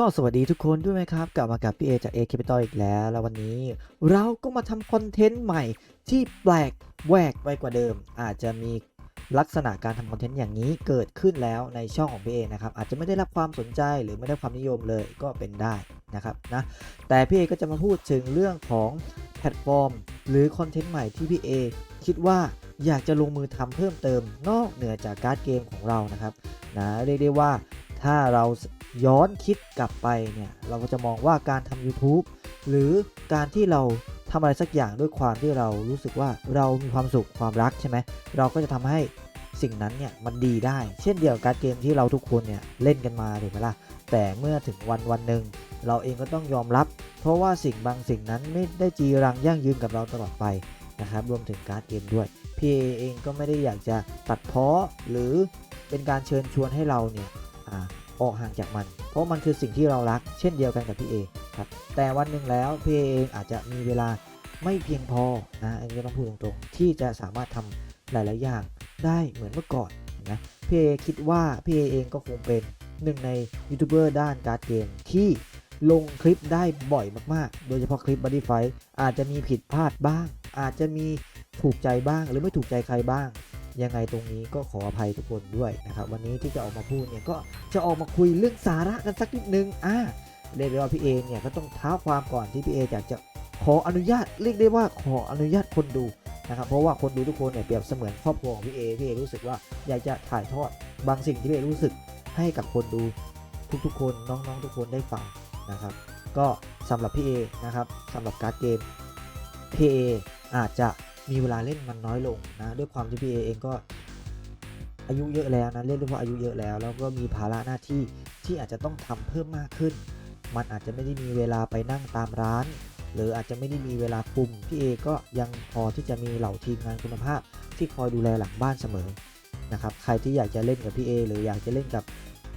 ก็สวัสดีทุกคนด้วยนะครับ กลับมากับพี่เอจาก A Capital อีกแล้ว แล้ววันนี้ เราก็มาทำคอนเทนต์ใหม่ที่แปลกแหวกไปกว่าเดิม อาจจะมีลักษณะการทำคอนเทนต์อย่างนี้เกิดขึ้นแล้วในช่องของพี่เอนะครับ อาจจะไม่ได้รับความสนใจหรือไม่ได้ความนิยมเลยก็เป็นได้นะครับนะแต่พี่เอก็จะมาพูดถึงเรื่องของแพลตฟอร์ม หรือคอนเทนต์ใหม่ที่พี่เอคิดว่าอยากจะลงมือทำเพิ่มเติม นอกเหนือจากการ์ดเกมของเรานะครับนะเรียกได้ว่าถ้าเรา ย้อนคิดกลับไปเนี่ยเราก็จะมองว่าการทำ YouTube หรือการที่เราทำอะไรสักอย่างด้วยความที่เรารู้สึกว่าเรามีความสุขความรักใช่ไหมเราก็จะทำให้สิ่งนั้นเนี่ยมันดีได้ เช่นเดียวกับการเกมที่เราทุกคนเนี่ยเล่นกันมาถูกไหมล่ะแต่เมื่อถึงวันวันหนึ่งเราเองก็ต้องยอมรับ เพราะว่าสิ่งบางสิ่งนั้นไม่ได้จีรังยั่งยืนกับเราตลอดไปนะครับรวมถึงการเกมด้วยพี่เอเองก็ไม่ได้อยากจะตัดเพ้อหรือเป็นการเชิญชวนให้เราเนี่ย ออกห่างจากมัน เพราะมันคือสิ่งที่เรารัก เช่นเดียวกันกับพี่เอครับแต่วันหนึ่งแล้วพี่เอเองอาจจะมีเวลาไม่เพียงพอนะอันนี้ต้องพูดตรงๆ ที่จะสามารถทำหลาย ๆ อย่างได้เหมือนเมื่อก่อนนะพี่เอคิดว่าพี่เอเองก็คงเป็นหนึ่งในยูทูบเบอร์ด้านการ์ดเกมที่ลงคลิปได้บ่อยมากๆ โดยเฉพาะคลิปบั d ดี้ไฟอาจจะมีผิดพลาดบ้าง อาจจะมีถูกใจบ้างหรือไม่ถูกใจใครบ้าง ยังไงตรงนี้ก็ขออภัยทุกคนด้วยนะครับวันนี้ที่จะออกมาพูดเนี่ยก็จะออกมาคุยเรื่องสาระกันสักนิดนึงอ่าเรียกได้ว่าพี่เอเนี่ยก็ต้องท้าความก่อนที่พี่เออยากจะขออนุญาตเรียกได้ว่าขออนุญาตคนดูนะครับเพราะว่าคนดูทุกคนเนี่ยเปรียบเสมือนครอบครัวของพี่เอพี่เอรู้สึกว่าอยากจะถ่ายทอดบางสิ่งที่พี่เอรู้สึกให้กับคนดูทุกๆ คนน้องๆทุกคนได้ฟังนะครับ ก็สำหรับพี่เอนะครับสำหรับการ์ดเกมพี่เออาจจะ มีเวลาเล่นมันน้อยลงนะด้วยความที่พี่เอเองก็อายุเยอะแล้วนะเรียกได้ว่าอายุเยอะแล้ว แล้วก็มีภาระหน้าที่ที่อาจจะต้องทำเพิ่มมากขึ้น มันอาจจะไม่ได้มีเวลาไปนั่งตามร้าน หรืออาจจะไม่ได้มีเวลาคุมพี่เอก็ยังพอที่จะมีเหล่าทีมงานคุณภาพ ที่คอยดูแลหลังบ้านเสมอนะครับใครที่อยากจะเล่นกับพี่เอหรืออยากจะเล่นกับ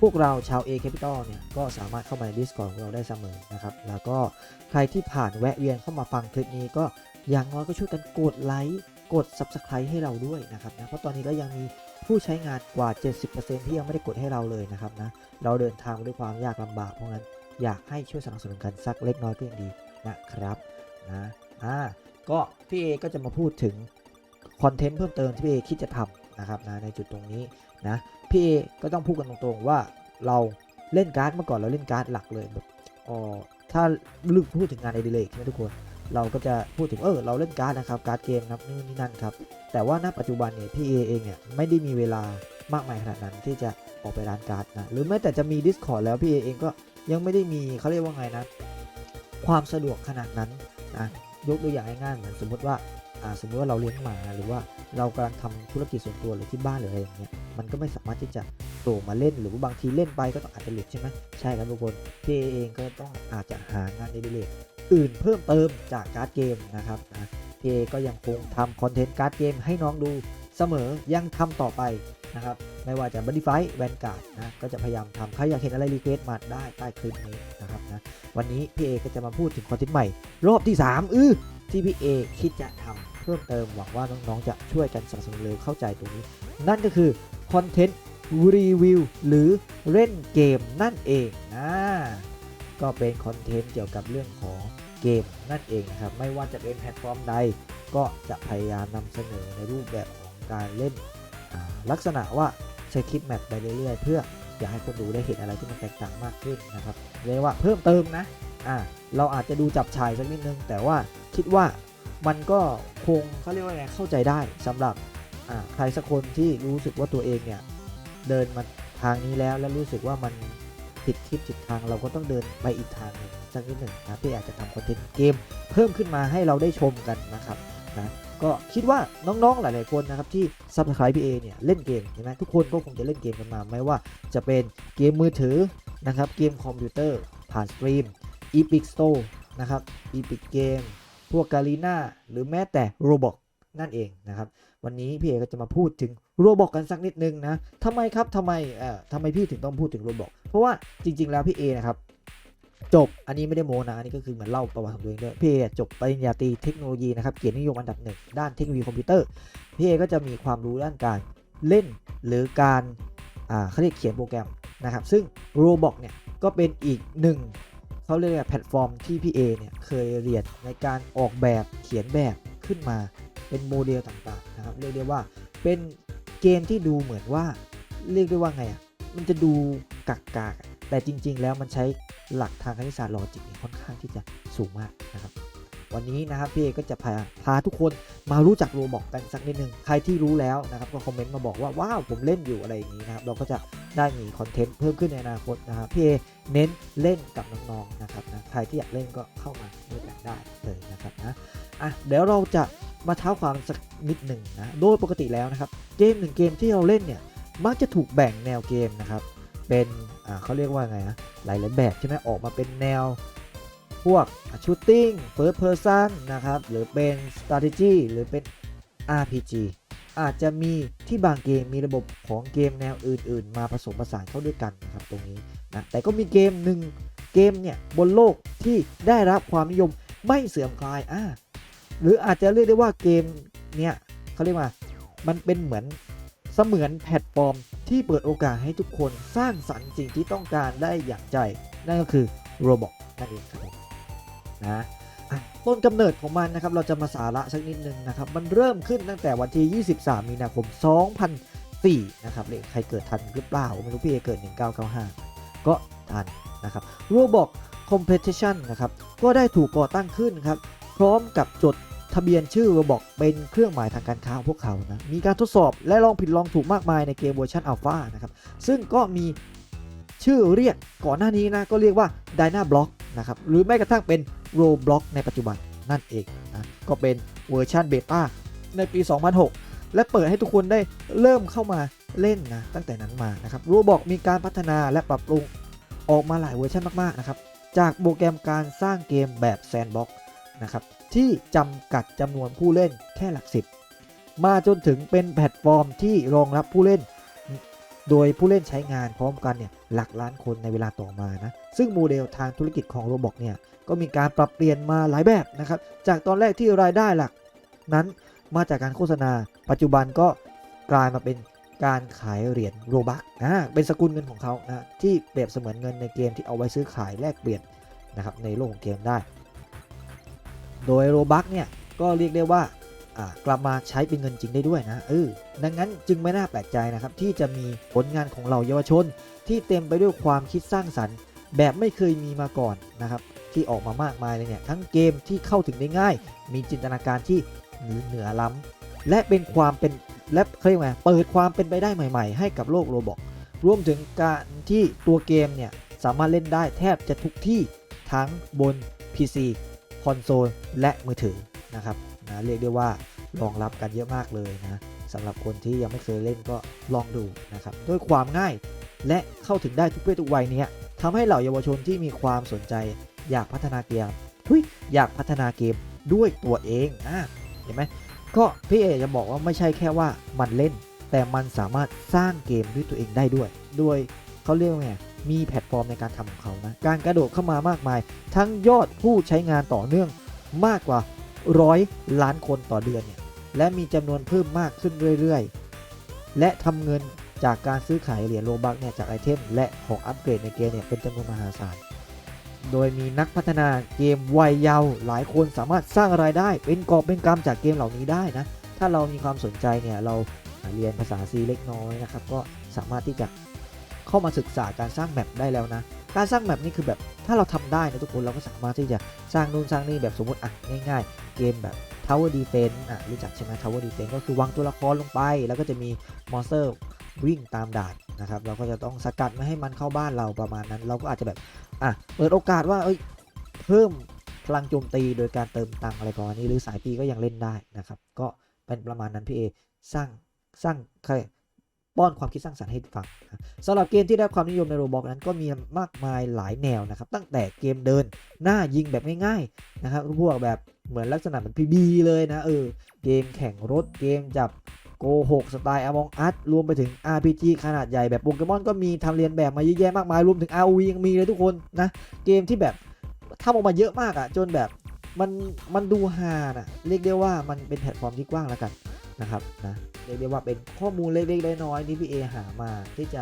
พวกเราชาว A Capital เนี่ยก็สามารถเข้ามาใน Discord ของเราได้เสมอนะครับ แล้วก็ใครที่ผ่านแวะเวียนเข้ามาฟังคลิปนี้ก็ อย่างน้อยก็ช่วยกันกดไลค์กด Subscribe ให้เราด้วยนะครับนะเพราะตอนนี้ก็ยังมีผู้ใช้งานกว่า 70%ที่ยังไม่ได้กดให้เราเลยนะครับนะเราเดินทางด้วยความยากลำบากเพราะงั้นอยากให้ช่วยสนับสนุนกันสักเล็กน้อยก็ยังดีนะครับนะอ่าก็พี่เอก็จะมาพูดถึงคอนเทนต์เพิ่มเติมที่พี่เอคิดจะทำนะครับนะในจุดตรงนี้นะพี่เอก็ต้องพูดกันตรงๆว่าเราเล่นการ์ดเมื่อก่อนเราเล่นการ์ดหลักเลยแบบอ๋อถ้าลืมพูดถึงงานในดิเลกใช่ไหมทุกคน เราก็จะพูดถึงเออเราเล่นการ์ดนะครับการ์ดเกมนะครับนู่นนี่นั่นครับแต่ว่าณปัจจุบันเนี่ยพี่เอเองเนี่ยไม่ได้มีเวลามากมายขนาดนั้นที่จะออกไปร้านการ์ดนะหรือแม้แต่จะมี Discord แล้วพี่เอเองก็ยังไม่ได้มีเขาเรียกว่าไงนะ ความสะดวกขนาดนั้นนะยกตัวอย่างง่ายๆเหมือนสมมติว่าสมมติว่าเราเลี้ยงหมาหรือว่าเรากำลังทำธุรกิจส่วนตัวหรือที่บ้านหรืออะไรอย่างเงี้ยมันก็ไม่สามารถที่จะโผล่มาเล่นหรือว่าบางทีเล่นไปก็ต้องอาจจะหลุดใช่ไหมใช่ครับทุกคนพี่เอเองก็ต้องอาจจะหางานในดิเลก อื่นเพิ่มเติมจากการ์ดเกมนะครับนะพีเอก็ยังคงทำคอนเทนต์การ์ดเกมให้น้องดูเสมอยังทำต่อไปนะครับไม่ว่าจะบั d ดี้ไฟแวนการ์ดนะก็จะพยายามทำใครอยากเห็นอะไรรีเควสต์มาได้ใต้คลิปนี้นะครับนะวันนี้พี่เอก็จะมาพูดถึงคอนเทนต์ใหม่ รอบที่ 3 อือที่พี่เอคิดจะทำเพิ่มเติมหวังว่าน้องๆจะช่วยกันสนับสนุนเลยเข้าใจตรงนี้ นั่นก็คือคอนเทนต์รีวิวหรือเล่นเกมนั่นเอง ก็เป็นคอนเทนต์เกี่ยวกับเรื่องของเกมนั่นเองนะครับ ไม่ว่าจะเป็นแพลตฟอร์มใด ก็จะพยายามนำเสนอในรูปแบบของการเล่น ลักษณะว่าใช้คลิปแมปไปเรื่อยๆ เพื่ออยากให้คนดูได้เห็นอะไรที่มันแตกต่างมากขึ้นนะครับเรียกว่าเพิ่มเติมนะอ่าเราอาจจะดูจับฉายสักนิดนึง แต่ว่าคิดว่ามันก็คงเขาเรียกว่าไงเข้าใจได้สำหรับอ่าใครสักคนที่รู้สึกว่าตัวเองเนี่ยเดินมาทางนี้แล้วแล้วรู้สึกว่ามัน ผิดทิศผิดทางเราก็ต้องเดินไปอีกทางหนึ่งสักนิดหนึ่งนะพี่อาจจะทำคอนเทนต์เกม เพิ่มขึ้นมาให้เราได้ชมกันนะครับนะก็คิดว่าน้องๆหลาย ๆ คนนะครับที่ Subscribe พี่เอเนี่ยเล่นเกมใช่ไหมทุกคนก็คงจะเล่นเกมกันมาไม่ว่าจะเป็นเกมมือถือนะครับเกมคอมพิวเตอร์ผ่านสตรีม Epic Store นะครับ Epic Game พวก g a r i n a หรือแม้แต่ Roblox นั่นเองนะครับ วันนี้พี่เอก็จะมาพูดถึงโรบอกกันสักนิดนึงนะทำไมครับทำไมเอ่อทำไมพี่ถึงต้องพูดถึงโรบอก เพราะว่าจริง ๆ แล้วพี่เอนะครับจบอันนี้ไม่ได้โมนะอันนี้ก็คือเหมือนเล่าประวัติของตัวเองด้วยพี่เอจบปริญญาตรีเทคโนโลยีนะครับเกียรตินิยมอันดับหนึ่งด้านเทคโนโลยีคอมพิวเตอร์พี่เอก็จะมีความรู้ด้านการเล่นหรือการอ่าเขาเรียกเขียนโปรแกรมนะครับ ซึ่ง Roblox เนี่ยก็เป็นอีกหนึ่งเขาเรียกว่าแพลตฟอร์มที่พี่เอเนี่ยเคยเรียนในการออกแบบเขียนแบบขึ้นมาเป็นโมเดลต่างๆนะครับเรียกได้ว่าเป็นเกมที่ดูเหมือนว่าเรียกได้ว่าไงอะ มันจะดูกักกากๆแต่จริง ๆ แล้วมันใช้หลักทางคณิตศาสตร์ลอจิกค่อนข้างที่จะสูงมากนะครับ วันนี้นะครับพี่เอก็จะพาพาทุกคนมารู้จักโรบอกกันสักนิดนึงใครที่รู้แล้วนะครับก็คอมเมนต์มาบอกว่าว้าวผมเล่นอยู่อะไรอย่างนี้นะครับเราก็จะได้มีคอนเทนต์เพิ่มขึ้นในอนาคตนะครับพี่เอเน้นเล่นกับน้องๆนะครับนะใครที่อยากเล่นก็เข้ามาด้วยกันได้เลยนะครับนะอะเดี๋ยวเราจะมาเท้าความสักนิดหนึ่งนะโดยปกติแล้วนะครับเกมหนึ่งเกมที่เราเล่นเนี่ย มักจะถูกแบ่งแนวเกมนะครับ เป็นเขาเรียกว่าไงนะหลายๆแบบใช่ไหมออกมาเป็นแนวพวกชูตติ้ง First Person นะครับ หรือเป็น Strategy หรือเป็น RPG อาจจะมีที่บางเกมมีระบบของเกมแนวอื่น ๆ มาผสมผสานเข้าด้วยกันนะครับตรงนี้นะแต่ก็มีเกมหนึ่งเกมเนี่ยบนโลกที่ได้รับความนิยมไม่เสื่อมคลายอ่าหรืออาจจะเรียกได้ว่าเกมเนี่ยเขาเรียกว่ามันเป็นเหมือน เสมือนแพลตฟอร์มที่เปิดโอกาสให้ทุกคนสร้างสรรค์สิ่งที่ต้องการได้อย่างใจ นั่นก็คือ Roblox นั่นเองครับนะอะต้นกำเนิดของมันนะครับเราจะมาสาระสักนิดนึงนะครับ มันเริ่มขึ้นตั้งแต่วันที่ 23 มีนาคม 2004 นะครับเลยใครเกิดทันหรือเปล่าไม่รู้พี่เอเกิด 1995 ก็ทันนะครับ Roblox Competition นะครับก็ได้ถูกก่อตั้งขึ้นครับพร้อมกับจด ทะเบียนชื่อ Roblox เป็นเครื่องหมายทางการค้าของพวกเขานะมีการทดสอบและลองผิดลองถูกมากมายในเกมเวอร์ชันอัลฟานะครับซึ่งก็มีชื่อเรียกก่อนหน้านี้นะก็เรียกว่า Dynablock นะครับหรือแม้กระทั่งเป็น Roblox ในปัจจุบันนั่นเองนะก็เป็นเวอร์ชันเบต้าในปี 2006 และเปิดให้ทุกคนได้เริ่มเข้ามาเล่นนะตั้งแต่นั้นมานะครับ Roblox มีการพัฒนาและปรับปรุงออกมาหลายเวอร์ชันมากๆนะครับจากโปรแกรมการสร้างเกมแบบ Sandbox นะครับที่จำกัดจำนวนผู้เล่นแค่หลักสิบมาจนถึงเป็นแพลตฟอร์มที่รองรับผู้เล่น โดยผู้เล่นใช้งานพร้อมกันเนี่ยหลักล้านคนในเวลาต่อมานะซึ่งโมเดลทางธุรกิจของ Roblox เนี่ยก็มีการปรับเปลี่ยนมาหลายแบบนะครับจากตอนแรกที่รายได้หลักนั้นมาจากการโฆษณา ปัจจุบันก็กลายมาเป็นการขายเหรียญโรบักอ่าเป็นสกุลเงินของเขานะที่เปรียบเสมือนเงินในเกมที่เอาไว้ซื้อขายแลกเปลี่ยนนะครับในโลกของเกมได้ โดยโรบักเนี่ยก็เรียกได้ว่ากลับมาใช้เป็นเงินจริงได้ด้วยนะเออดังนั้นจึงไม่น่าแปลกใจนะครับที่จะมีผลงานของเราเยาวชน ที่เต็มไปด้วยความคิดสร้างสรรค์ แบบไม่เคยมีมาก่อนนะครับที่ออกมามากมายเลยเนี่ยทั้งเกมที่เข้าถึงได้ง่าย มีจินตนาการที่เหนือล้ำและเป็นความเป็นและเขาเรียกว่าไงเปิดความเป็นไปได้ใหม่ ๆ ให้กับโลกโรบอกรวมถึงการที่ตัวเกมเนี่ยสามารถเล่นได้แทบจะทุกที่ทั้งบน PC คอนโซลและมือถือนะครับนะเรียกได้ว่ารองรับกันเยอะมากเลยนะสำหรับคนที่ยังไม่เคยเล่นก็ลองดูนะครับด้วยความง่ายและเข้าถึงได้ทุกเพศทุกวัยเนี้ทำให้เหล่าเยาวชนที่มีความสนใจอยากพัฒนาเกมทุยอยากพัฒนาเกมด้วยตัวเองอะเห็นไหมก็พี่เอจะบอกว่าไม่ใช่แค่ว่ามันเล่น แต่มันสามารถสร้างเกมด้วยตัวเองได้ด้วย ด้วยเขาเรียกว่าไง มีแพลตฟอร์มในการทำของเขานะการกระโดดเข้ามามากมาย ทั้งยอดผู้ใช้งานต่อเนื่องมากกว่าร้อยล้านคนต่อเดือนเนี่ยและมีจำนวนเพิ่มมากขึ้นเรื่อยๆ และทำเงินจากการซื้อขายเหรียญโลบักเนี่ยจากไอเทมและของอัปเกรดในเกมเนี่ยเป็นจำนวนมหาศาล โดยมีนักพัฒนาเกมวัยเยาว์หลายคนสามารถสร้างรายได้เป็นกอบเป็นกำจากเกมเหล่านี้ได้นะ ถ้าเรามีความสนใจเนี่ยเราเรียนภาษา C เล็กน้อยนะครับ ก็สามารถที่จะ เข้ามาศึกษาการสร้างแมปได้แล้วนะ การสร้างแมปนี่คือแบบถ้าเราทำได้นะทุกคนเราก็สามารถที่จะสร้างนู่นสร้างนี่แบบสมมติอะง่าย ๆ เกมแบบ Tower Defense อะรู้จักใช่ไหม Tower Defense ก็คือวางตัวละครลงไป แล้วก็จะมีมอนสเตอร์วิ่งตามด่านนะครับเราก็จะต้องสกัดไม่ให้มันเข้าบ้านเราประมาณนั้น เราก็อาจจะแบบอะเปิดโอกาสว่าเอ้ยเพิ่มพลังโจมตีโดยการเติมตังอะไรประมาณนี้หรือสายปีก็ยังเล่นได้นะครับ ก็เป็นประมาณนั้นพี่เอสร้างสร้างใคร ป้อนความคิดสร้างสรรค์ให้ฟังสำหรับเกมที่ได้ความนิยมในโรบอกนั้นก็มีมากมายหลายแนวนะครับ ตั้งแต่เกมเดินหน้ายิงแบบง่ายๆนะครับพวกแบบเหมือนลักษณะเหมือน PB เลยนะเออเกมแข่งรถเกมจับโกหกสไตล์ Among Us รวมไปถึง RPG ขนาดใหญ่แบบโปเกมอนก็มีทำเรียนแบบมาเยอะแยะมากมาย รวมถึง ROV ยังมีเลยทุกคนนะ เกมที่แบบทำออกมาเยอะมากอะจนแบบมันมันดูฮานะเรียกได้ว่ามันเป็นแพลตฟอร์มที่กว้างแล้วกันนะครับนะ รียกได้ว่าเป็นข้อมูลเล็กๆน้อยๆที่พี่เอหามาที่จะ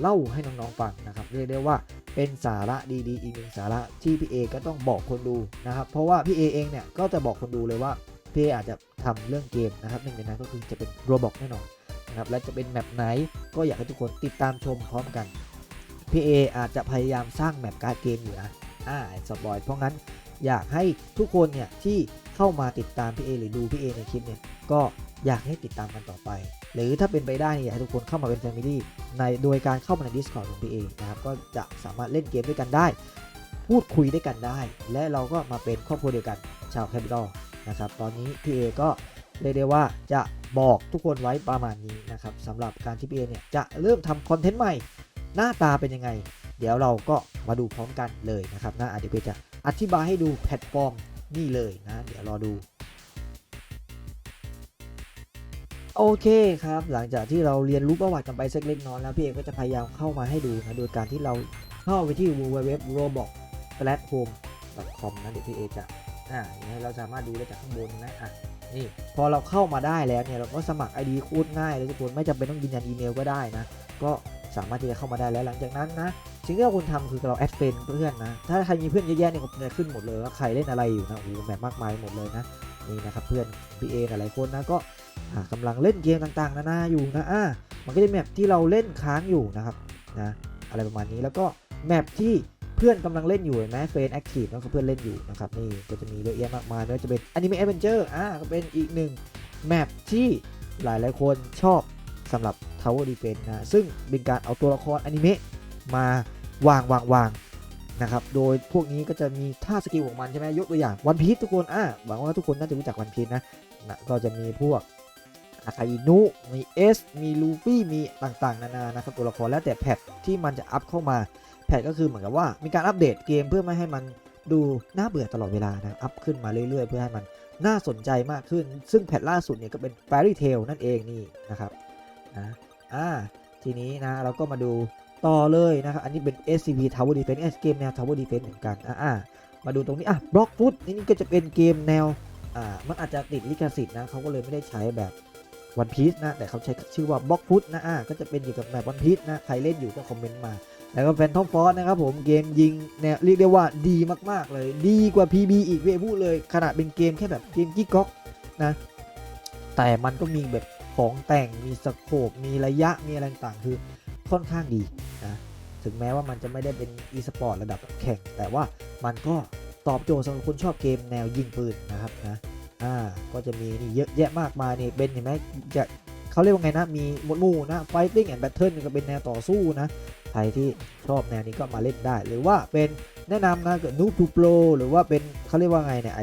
เล่าให้น้องๆฟังนะครับ เรียกได้ว่าเป็นสาระดีๆ อีกหนึ่งสาระที่พี่เอก็ต้องบอกคนดูนะครับ เพราะว่าพี่เอเองเนี่ยก็จะบอกคนดูเลยว่าพี่เออาจจะทำเรื่องเกมนะครับหนึ่งในนั้นก็คือจะเป็นโรบอกแน่นอนนะครับและจะเป็นแมปไหนก็อยากให้ทุกคนติดตามชมพร้อมกันพี่เออาจจะพยายามสร้างแมปการ์ดเกมอยู่นะอ่าสปอยเพราะงั้นอยากให้ทุกคนเนี่ยที่เข้ามาติดตามพี่เอหรือดูพี่เอในคลิปเนี่ยก็ อยากให้ติดตามกันต่อไป หรือถ้าเป็นไปได้นี่อยากให้ทุกคนเข้ามาเป็นแฟมิลี่ในโดยการเข้ามาใน Discord ของพี่เอนะครับก็จะสามารถเล่นเกมด้วยกันได้ พูดคุยด้วยกันได้ และเราก็มาเป็นครอบครัวเดียวกันชาวแคปิตอลนะครับตอนนี้พี่เอก็เรียกได้ว่าจะบอกทุกคนไว้ประมาณนี้นะครับสำหรับการที่พี่เอเนี่ยจะเริ่มทำคอนเทนต์ใหม่ หน้าตาเป็นยังไง เดี๋ยวเราก็มาดูพร้อมกันเลยนะครับนะอะเดี๋ยวจะอธิบายให้ดูแพลตฟอร์มนี่เลยนะ เดี๋ยวรอดู โอเคครับ หลังจากที่เราเรียนรู้ประวัติกันไปสักเล็กน้อยแล้วพี่เอกก็จะพยายามเข้ามาให้ดูนะ โดยการที่เราเข้าไปที่ www.roblox.com นะเดี๋ยวพี่เอจะอ่าอย่างนี้เราสามารถดูได้จากข้างบนนะอะนี่พอเราเข้ามาได้แล้วเนี่ยเราก็สมัคร ID โค้ดง่ายเลยทุกคนไม่จำเป็นต้องยืนยันอีเมลก็ได้นะ ก็สามารถที่จะเข้ามาได้แล้วหลังจากนั้นนะสิ่งที่เราควรทำคือเราแอดเฟนเพื่อนนะ ถ้าใครมีเพื่อนเยอะแยะเนี่ยผมจะขึ้นหมดเลยว่าใครเล่นอะไรอยู่นะโอ้โหแบบมากมายหมดเลยนะนี่นะครับเพื่อนพีเอหลายคนนะก็ กำลังเล่นเกมต่างๆ นานาอยู่นะอ่ามันก็จะแมปที่เราเล่นค้างอยู่นะครับนะอะไรประมาณนี้แล้วก็แมปที่เพื่อนกำลังเล่นอยู่เห็นไหมเฟนแอคทีฟนั่นคือเพื่อนเล่นอยู่นะครับนี่ก็จะมีเยอะแยะมากมายไม่ว่าจะเป็นอนิเมะแอดเวนเจอร์อ่าก็เป็นอีกหนึ่งแมปที่หลายๆคนชอบสำหรับ Tower Defense นะซึ่งเป็นการเอาตัวละครอนิเมะมาวางวางวางนะครับ โดยพวกนี้ก็จะมีท่าสกิลของมันใช่ไหมยกตัวอย่างวันพี e ทุกคน อะหวังว่าทุกคนน่าจะรู้จักวันพี e นะนะ ก็จะมีพวก อาคาอินุ มีเอสมีลูฟี่ มีต่างๆ นานา นะครับตัวละคร แล้วแต่แพทที่มันจะอัพเข้ามา แพทก็คือเหมือนกับว่ามีการอัปเดตเกมเพื่อไม่ให้มันดูน่าเบื่อตลอดเวลานะ อัพขึ้นมาเรื่อยๆ เพื่อให้มันน่าสนใจมากขึ้น ซึ่งแพทล่าสุดเนี่ยก็เป็น Fairy Tail นั่นเองนี่นะครับ นะ อ่า ทีนี้นะเราก็มาดูต่อเลยนะครับ อันนี้เป็น SCP Tower Defense เอ้ยเกมแนว Tower Defense เหมือนกัน อ่ามาดูตรงนี้ อะ Block Foot นี่ก็จะเป็นเกมแนว อ่า มันอาจจะติดลิขสิทธิ์นะเขาก็เลยไม่ได้ใช้แบบ One Piece นะแต่เขาใช้ชื่อว่า Block Foot นะอ่าก็จะเป็นเกี่ยวกับแบบ One Piece นะใครเล่นอยู่ก็คอมเมนต์มาแล้วก็ Phantom Force นะครับผมเกมยิงแนวเรียกได้ว่าดีมากๆเลย ดีกว่า PB อีกเวพูดเลยขนาดเป็นเกมแค่แบบเกมกิ๊กก๊อกนะแต่มันก็มีแบบของแต่งมีสโคปมีระยะมีอะไรต่างคือค่อนข้างดีนะถึงแม้ว่ามันจะไม่ได้เป็น e-sport ระดับแข่งแต่ว่ามันก็ตอบโจทย์สำหรับคนชอบเกมแนวยิงปืนนะครับนะ อ่าก็จะมีนี่เยอะแยะมากมายนี่เป็นเห็นไหมจะเขาเรียกว่าไงนะมีหมดมู่นะ fighting and battle นี่ก็เป็นแนวต่อสู้นะใครที่ชอบแนวนี้ก็มาเล่นได้ หรือว่าเป็นแนะนำนะเกิด noob to pro หรือว่าเป็นเขาเรียกว่าไงเนี่ยไอ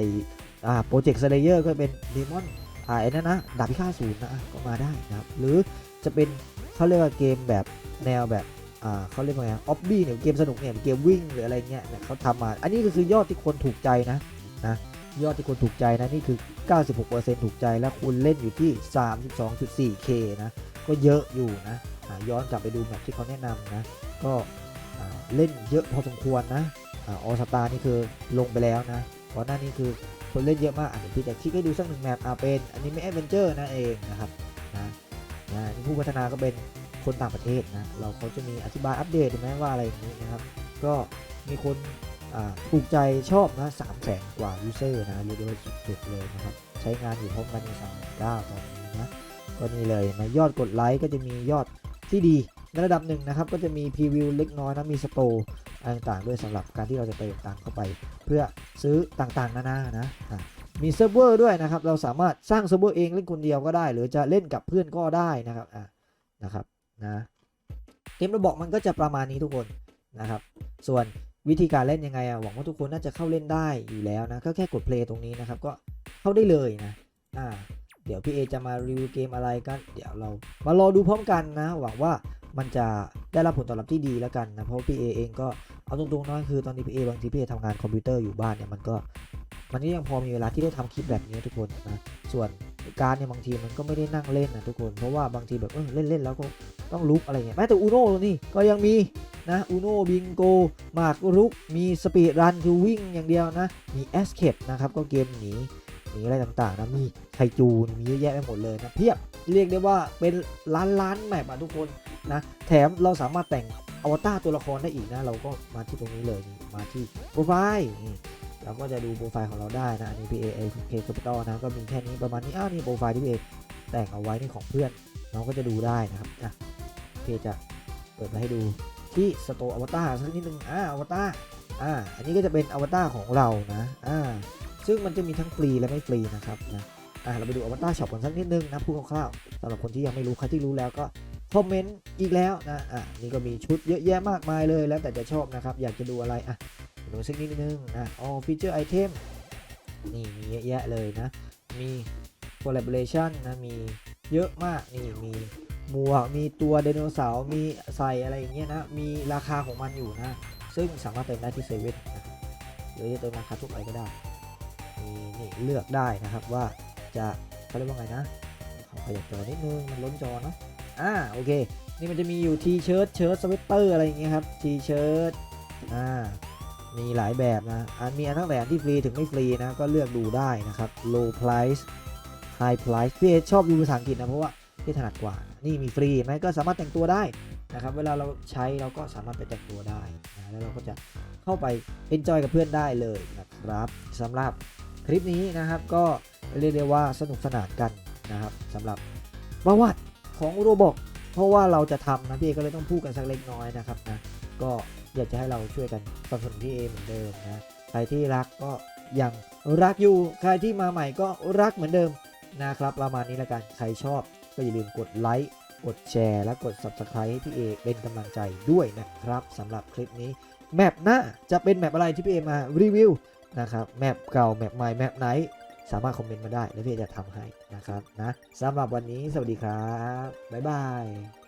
อ่า project slayer ก็เป็น demon อ่าไอ้นั่นนะดาบพิฆาตศูนย์นะอะก็มาได้นะครับ หรือจะเป็นเขาเรียกว่าเกมแบบแนวแบบอ่าเขาเรียกว่าไงออฟบี้เนี่ยเกมสนุกเนี่ยเกมวิ่งหรืออะไรเงี้ยเนี่ยเขาทำมา อันนี้ก็คือยอดที่คนถูกใจนะนะ ยอดที่คนถูกใจนะนี่คือ 96%ถูกใจแล้วคุณเล่นอยู่ที่ 32.4k นะก็เยอะอยู่นะย้อนกลับไปดูแมปที่เขาแนะนำนะก็เล่นเยอะพอสมควรนะออสตานี่คือลงไปแล้วนะก่อนหน้านี้คือคนเล่นเยอะมากอะเดี๋ยวพี่จะคลิกให้ดูสักหนึ่งแมปอ่าเป็นอันนี้ไม่แอดเวนเจอร์นั่นเองนะครับนะนะผู้พัฒนาก็เป็นคนต่างประเทศนะเราเขาจะมีอธิบายอัปเดตเห็นไหมว่าอะไรอย่างนี้นะครับ ก็มีคน ถูกใจชอบนะสามแสนกว่ายูเซอร์นะเรียกได้ว่าสุดๆเลยนะครับ ใช้งานอยู่พร้อมกันในสามเก้าตอนนี้นะ ก็นี่เลยมายอดกดไลค์ก็จะมียอดที่ดีในระดับหนึ่งนะครับ ก็จะมีพรีวิวเล็กน้อยนะมีสโตร์ต่างๆ ด้วยสำหรับการที่เราจะเติมตังเข้าไป เพื่อซื้อต่างๆนานานะอะมีเซิร์ฟเวอร์ด้วยนะครับ เราสามารถสร้างเซิร์ฟเวอร์เองเล่นคนเดียวก็ได้ หรือจะเล่นกับเพื่อนก็ได้นะครับอะนะครับนะเกมระบอกมันก็จะประมาณนี้ทุกคนนะครับ ส่วน วิธีการเล่นยังไงอะหวังว่าทุกคนน่าจะเข้าเล่นได้อยู่แล้วนะ ก็แค่กดเพลย์ตรงนี้นะครับ ก็เข้าได้เลยนะ อ่า เดี๋ยวพี่เอจะมารีวิวเกมอะไรกัน เดี๋ยวเรามารอดูพร้อมกันนะ หวังว่ามันจะได้รับผลตอบรับที่ดีแล้วกันนะ เพราะพี่เอเองก็เอาตรงๆนะคือตอนนี้พี่เอบางทีพี่เอทำงานคอมพิวเตอร์อยู่บ้านเนี่ยมันก็ มันก็ยังพอมีเวลาที่ได้ทำคลิปแบบนี้ทุกคนนะ ส่วน การเนี่ยบางทีมันก็ไม่ได้นั่งเล่นนะทุกคน เพราะว่าบางทีแบบเออเล่นเล่นๆแล้วก็ต้องลุกอะไรเงี้ยแม้แต่อูโน่นี่ก็ยังมีนะอูโน่บิงโกมากรุก มีสปีดรันคือวิ่งอย่างเดียวนะ มีแอสเคปนะครับก็เกมหนีหนีอะไรต่างๆนะมีไคจูนมีเยอะแยะไปหมดเลยนะเพียบเรียกได้ว่าเป็นล้านล้านๆแมปอะทุกคนนะแถมเราสามารถแต่งอวตารตัวละครได้อีกนะ เราก็มาที่ตรงนี้เลยมาที่โปรไฟล์ เราก็จะดูโปรไฟล์ของเราได้นะอันนี้ PA A K Capital นะก็มีแค่นี้ประมาณนี้อ้าวนี่โปรไฟล์ที่ PA แต่งเอาไว้นี่ของเพื่อนเราก็จะดูได้นะครับอะเพจะเปิดมาให้ดูที่สโตอวตารสักนิดนึงอ่าอวตารอ่าอันนี้ก็จะเป็นอวตารของเรานะอ่าซึ่งมันจะมีทั้งฟรีและไม่ฟรีนะครับนะอ่าเราไปดูอวตารช็อปกันสักนิดนึงนะพูดคร่าวๆสำหรับคนที่ยังไม่รู้ใครที่รู้แล้วก็คอมเมนต์อีกแล้วนะอะนี่ก็มีชุดเยอะแยะมากมายเลยแล้วแต่จะชอบนะครับ อยากจะดูอะไรอะ ดูสักนิดนึงอะ all feature item นี่มีเยอะแยะเลยนะ มี collaboration นะ มีเยอะมากนี่มีหมวกมีตัวไดโนเสาร์มีใส่อะไรอย่างเงี้ยนะ มีราคาของมันอยู่นะ ซึ่งสามารถเติมได้ที่เซเว่นนะหรือจะเติมราคาทุกไปก็ได้มีนี่เลือกได้นะครับว่าจะเขาเรียกว่าไงนะขอขยับจอนิดนึงมันล้นจอเนาะอ่าโอเค นี่มันจะมีอยู่ทีเชิ้ตเชิ้ตสเวตเตอร์อะไรอย่างเงี้ยครับทีเชิ้ตอ่า มีหลายแบบนะอันมีอันตั้งแต่อันที่ฟรีถึงไม่ฟรีนะก็เลือกดูได้นะครับ low price high price พี่เอชอบดูภาษาอังกฤษนะเพราะว่าพี่ถนัดกว่า นี่มีฟรีไหมก็สามารถแต่งตัวได้นะครับ เวลาเราใช้เราก็สามารถไปแต่งตัวได้นะแล้วเราก็จะเข้าไป enjoy กับเพื่อนได้เลยนะครับสำหรับคลิปนี้นะครับก็เรียกได้ว่าสนุกสนานกันนะครับสำหรับประวัติของโรบอกเพราะว่าเราจะทำนะพี่เอก็เลยต้องพูดกันสักเล็กน้อยนะครับนะก็ อยากจะให้เราช่วยกันสนับสนุนพี่เอเหมือนเดิมนะใครที่รักก็ยังรักอยู่ ใครที่มาใหม่ก็รักเหมือนเดิมนะครับ ประมาณนี้ละกันใครชอบก็อย่าลืมกดไลค์กดแชร์ และกด Subscribe ให้พี่เอเป็นกำลังใจด้วยนะครับสำหรับคลิปนี้แมปหน้าจะเป็นแมปอะไรที่พี่เอมารีวิวนะครับแมปเก่าแมปใหม่แมปไหน สามารถคอมเมนต์มาได้แล้วพี่เอจะทำให้นะครับนะสำหรับวันนี้สวัสดีครับ บ๊ายบาย